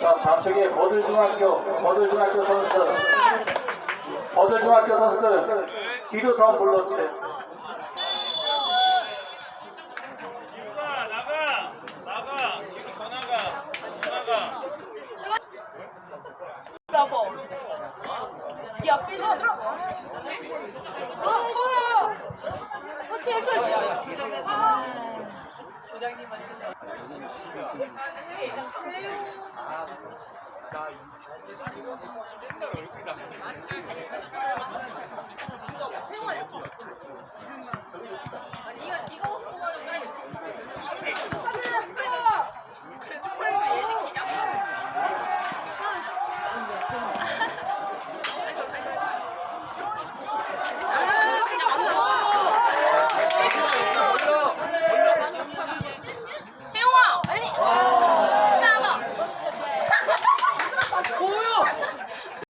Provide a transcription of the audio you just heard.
자, 좌측에 버들중학교, 버들중학교 선수들, 버들중학교 선수들 뒤로 더 불러주세요. 뒤로 더 나가, 더 나가. 브라보. 어? 이 앞에 있는 들어. 옳지 옳지 옳지 조장님한테